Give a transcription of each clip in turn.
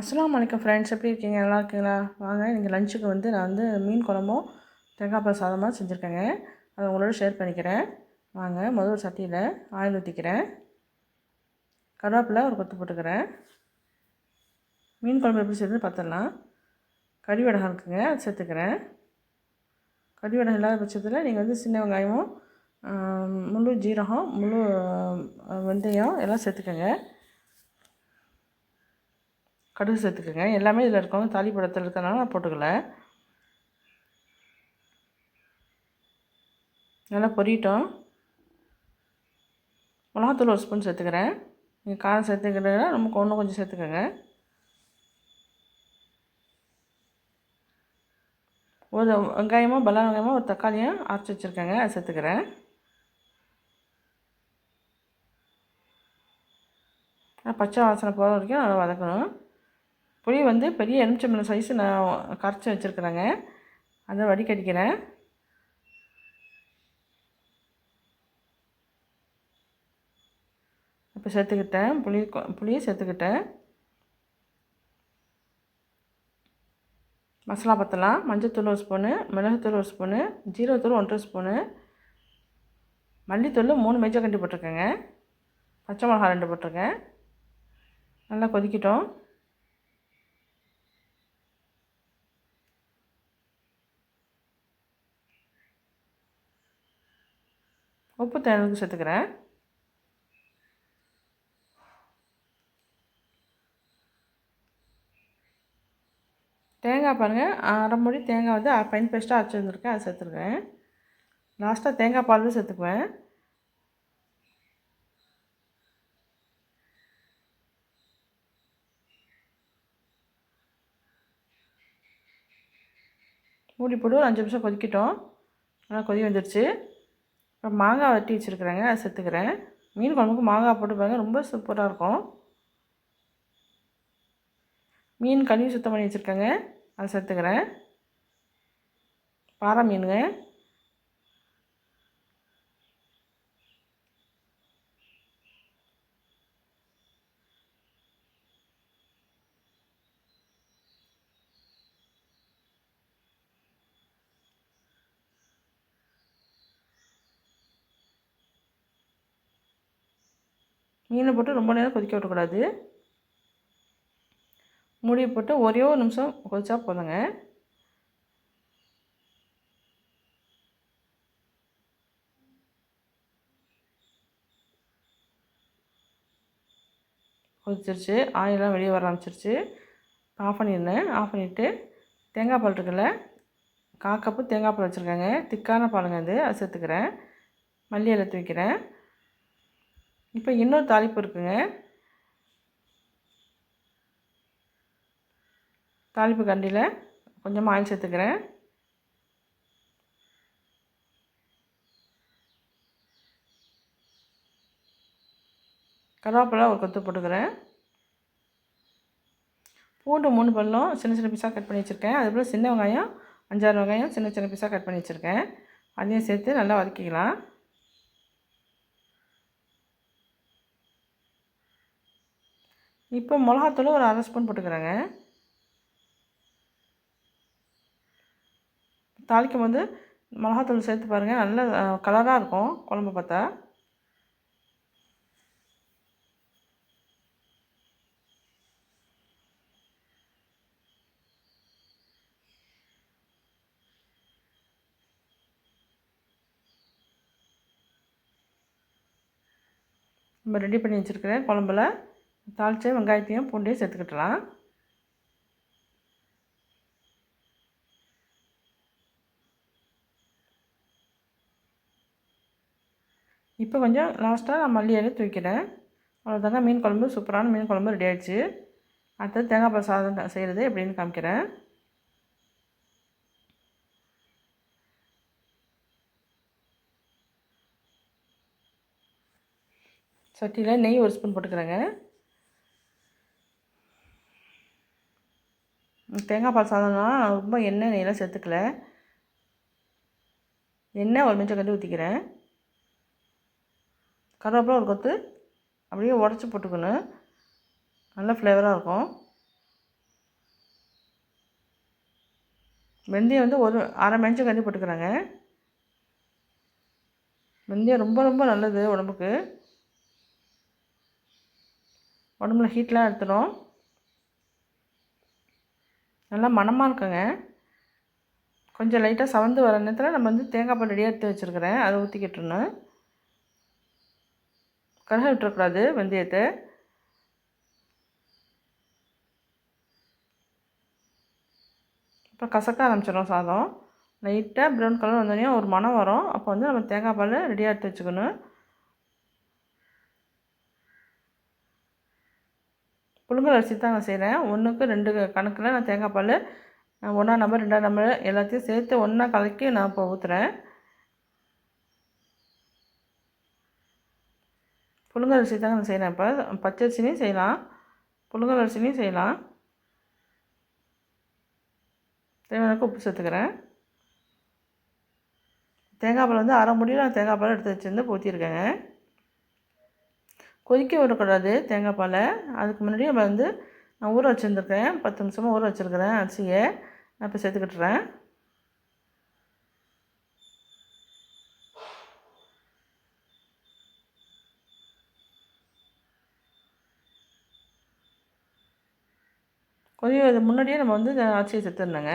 அஸ்லாம் வலைக்கம் ஃப்ரெண்ட்ஸ் எப்படி இருக்கீங்க? நல்லா இருக்கீங்களா? வாங்க இன்றைக்கி லஞ்சுக்கு வந்து நான் வந்து மீன் குழம்பும் தேங்காய் பால் சாதமாக செஞ்சுருக்கேங்க. அதை உங்களோட ஷேர் பண்ணிக்கிறேன். வாங்க முதல் ஒரு சட்டியில் ஆயில் ஊற்றிக்கிறேன் கருவேப்பிலை ஒரு கொத்து போட்டுக்கிறேன். மீன் குழம்பு எப்படி செய்யுது பார்த்துடலாம் கறி வடகம் இருக்குங்க அது சேர்த்துக்கிறேன். கறி வடகம் இல்லாத பட்சத்தில் நீங்கள் வந்து சின்ன வெங்காயமும் முழு ஜீரகம் முழு வெந்தயம் எல்லாம் சேர்த்துக்கோங்க. கடுகு சேர்த்துக்கோங்க. எல்லாமே இதில் இருக்கவங்க தாலி படத்தில் இருக்கிறனால நான் போட்டுக்கல. நல்லா பொரியட்டும். மிளகாத்தூள் ஒரு ஸ்பூன் சேர்த்துக்கிறேன். நீங்கள் காரம் சேர்த்துக்கிறீங்கன்னா நமக்கு ஒன்றும் கொஞ்சம் சேர்த்துக்கோங்க. ஒரு வெங்காயமாக பலா வெங்காயமும் ஒரு தக்காளியும் அரைச்சி வச்சுருக்கேங்க. அதை சேர்த்துக்கிறேன். பச்சை வாசனை போகிற வரைக்கும் நல்லா வதக்கணும். புளி வந்து பெரிய எலுமிச்சம்பழம் சைஸு நான் கரைச்சி வச்சுருக்குறேங்க. அதை வடிகடிக்கிறேன் இப்போ சேர்த்துக்கிட்டேன். புளி புளியை சேர்த்துக்கிட்டேன். மசாலா பத்தலாம் மஞ்சத்தூள் ஒரு ஸ்பூனு மிளகுத்தூள் ஒரு ஸ்பூனு ஜீரகத்தூள் ஒன்றரை ஸ்பூனு மல்லித்தூள் மூணு மேஜர் கண்டி போட்டிருக்கேங்க. பச்சை மிளகா ரெண்டு போட்டிருக்கேன். நல்லா கொதிக்கட்டும். உப்பு தேவைக்கு சேர்த்துக்கிறேன். தேங்காய் பாருங்கள் அரை மொழி தேங்காய் வந்து ஃபைன் பேஸ்ட்டாக அரைச்சி வந்திருக்கேன் அதை சேர்த்துருக்கேன். லாஸ்ட்டாக தேங்காய் பால் தான் சேர்த்துக்குவேன். மூடி போட்டு ஒரு அஞ்சு நிமிஷம் கொதிக்கிட்டோம். நல்லா கொதி வந்துடுச்சு இப்போ மாங்காய் வெட்டி வச்சுருக்குறேங்க அதை சேர்த்துக்கிறேன் மீன் குழம்புக்கு மாங்காய் போட்டு பாருங்க ரொம்ப சூப்பராக இருக்கும். மீன் கழுவி சுத்தம் பண்ணி வச்சுருக்கேங்க அதை சேர்த்துக்கிறேன் பாறை மீனுங்க. மீனை போட்டு ரொம்ப நேரம் கொதிக்க விடக்கூடாது. மூடி போட்டு ஒரே ஒரு நிமிஷம் கொதிச்சா போதுங்க. கொதிச்சிருச்சு. ஆயிலெலாம் வெளியே வர ஆரம்பிச்சிருச்சு. ஆஃப் பண்ணியிருந்தேன் ஆஃப் பண்ணிவிட்டு தேங்காய் பால் இருக்குல்ல கா கப்பு தேங்காய் பால் வச்சுருக்கேங்க. திக்கான பாலுங்க அது. அதை சேர்த்துக்கிறேன். மல்லி இலை தூக்கிறேன் இப்போ இன்னொரு தாளிப்பு இருக்குங்க. தாளிப்பு கண்டியில் கொஞ்சமாக ஆயில் சேர்த்துக்கிறேன். கருவேப்பிலை ஒரு கொத்து போட்டுக்கிறேன். பூண்டு மூணு பல்லும் சின்ன சின்ன பீஸாக கட் பண்ணி வச்சுருக்கேன். அதுபோல் சின்ன வெங்காயம் அஞ்சாறு வெங்காயம் சின்ன சின்ன பீஸாக கட் பண்ணி வச்சுருக்கேன். அதையும் சேர்த்து நல்லா வதக்கிக்கலாம். இப்போ மிளகாத்தூள் ஒரு அரை ஸ்பூன் போட்டுக்கிறேங்க. தாளிக்கும் போது மிளகாத்தூள் சேர்த்து பாருங்கள் நல்ல கலராக இருக்கும் குழம்பு பார்த்தா. நம்ம ரெடி பண்ணி வச்சுருக்கிறேன் குழம்புல தாளித்த வெங்காயத்தையும் பூண்டையும் சேர்த்துக்கிட்டலாம். இப்போ கொஞ்சம் லாஸ்ட்டாக நான் மல்லி இலை தூக்கிறேன் அவ்வளோதாங்க மீன் குழம்பு சூப்பரான மீன் குழம்பு ரெடி ஆகிடுச்சு அடுத்தது தேங்காய் பால் சாதம் செய்கிறது எப்படின்னு காமிக்கிறேன். சட்டியில் நெய் ஒரு ஸ்பூன் போட்டுக்கிறேங்க. தேங்காய் பால் சாதம்னா ரொம்ப எண்ணெய் நெய்யெல்லாம் சேர்த்துக்கல. எண்ணெய் ஒரு மிச்சம் கட்டி ஊற்றிக்கிறேன் கருவேப்பிலை ஒரு கொத்து அப்படியே உடச்சி போட்டுக்கணும். நல்ல ஃப்ளேவராக இருக்கும். வெந்தயம் வந்து ஒரு அரை மெஞ்சம் கஞ்சி போட்டுக்கிறாங்க. வெந்தயம் ரொம்ப ரொம்ப நல்லது உடம்புக்கு. உடம்புல ஹீட்லாம் எடுத்துடும் நல்லா மணமாக இருக்குங்க. கொஞ்சம் லைட்டாக சவந்து வர நேரத்தில் நம்ம வந்து தேங்காய் பால் ரெடியாக எடுத்து வச்சுருக்கிறேன். அதை ஊற்றிக்கிட்டுருணும் கருக விட்டுறக்கூடாது வெந்தயத்தை. இப்போ கசக்க ஆரம்பிச்சிடும் சாதம். லைட்டாக ப்ரௌன் கலர் வந்தோடனே ஒரு மனம் வரும். அப்போ வந்து நம்ம தேங்காய் பால் ரெடியாக எடுத்து வச்சுக்கணும். புழுங்கல் அரிசி தான் நான் செய்கிறேன் ஒன்றுக்கு ரெண்டு கணக்கில் நான் தேங்காய் பால் ஒன்றா நம்பர் ரெண்டாம் நம்பர் எல்லாத்தையும் சேர்த்து ஒன்றா கலக்கி நான் இப்போ ஊற்றுறேன் புழுங்கல் அரிசி தாங்க நான் செய்கிறேன் இப்போ. பச்சரிசிலையும் செய்யலாம். புழுங்கல் அரிசிலையும் செய்யலாம். தேவையான உப்பு சேர்த்துக்கிறேன். தேங்காய் பால் வந்து அரை முடியும் நான் தேங்காய் பால் எடுத்து வச்சுருந்து ஊற்றிருக்கேங்க கொதிக்க விடக்கூடாது தேங்காய் பாலை. அதுக்கு முன்னாடி நம்ம வந்து நான் ஊற வச்சுருந்துருக்கேன். பத்து நிமிஷமாக ஊற வச்சுருக்கிறேன் அரிசியை. நான் இப்போ சேர்த்துக்கிட்டுறேன். கொஞ்சம் முன்னாடியே நம்ம வந்து இந்த அரிசியை சேர்த்துருந்தேங்க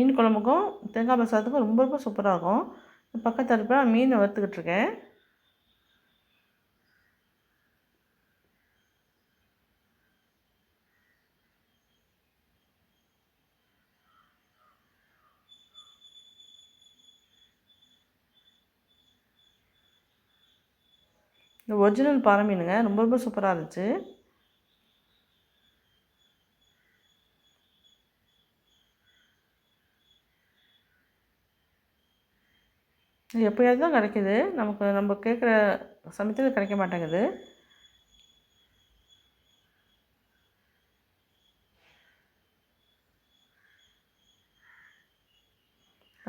மீன் குழம்புக்கும் தேங்காய் பால் ரொம்ப ரொம்ப சூப்பராக இருக்கும். பக்கத்து அடுப்பில் மீன் வறுத்துக்கிட்டு இருக்கேன். இந்த ஒரிஜினல் பாறை மீனுங்க ரொம்ப ரொம்ப சூப்பராக இருந்துச்சு. எப்போயாவது தான் கிடைக்கிது. நமக்கு நம்ம கேட்குற சமயத்தில் கிடைக்க மாட்டேங்குது.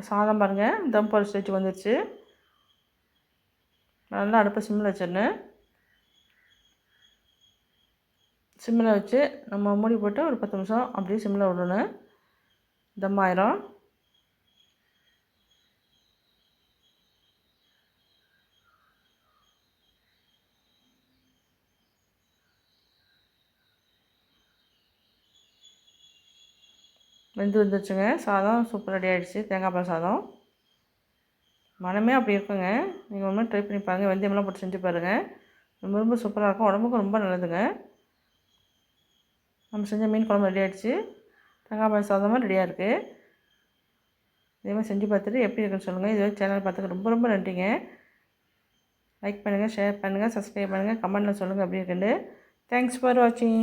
சாதம் பாருங்கள் தம் போகிற ஸ்டேஜ் வந்துடுச்சு நல்லா அடுப்பை சிம்மில் வச்சிடணும். சிம்மில் வச்சு நம்ம மூடி போட்டு ஒரு பத்து நிமிஷம் அப்படியே சிம்மில் விடணும். தம் ஆயிரும். வெந்து வந்துச்சுங்க சாதம் சூப்பர் ரெடி ஆகிடுச்சு தேங்காய் பால் சாதம். மனமே அப்படி இருக்குங்க. நீங்கள் ஒன்று ட்ரை பண்ணி பாருங்கள் வெந்தயமெல்லாம் போட்டு செஞ்சு பாருங்கள் ரொம்ப ரொம்ப சூப்பராக இருக்கும். உடம்புக்கு ரொம்ப நல்லதுங்க. நம்ம செஞ்ச மீன் குழம்பு ரெடி ஆகிடுச்சு தேங்காய் பால் சாதமாக ரெடியாக இருக்குது இதே மாதிரி செஞ்சு பார்த்துட்டு எப்படி இருக்குன்னு சொல்லுங்கள் இதுவரை சேனல் பார்த்துக்க ரொம்ப ரொம்ப நன்றிங்க. லைக் பண்ணுங்கள் ஷேர் பண்ணுங்கள் சப்ஸ்கிரைப் பண்ணுங்கள் கமெண்ட்டில் சொல்லுங்கள் அப்படி இருக்குன்னு. தேங்க்ஸ் ஃபார் வாட்சிங்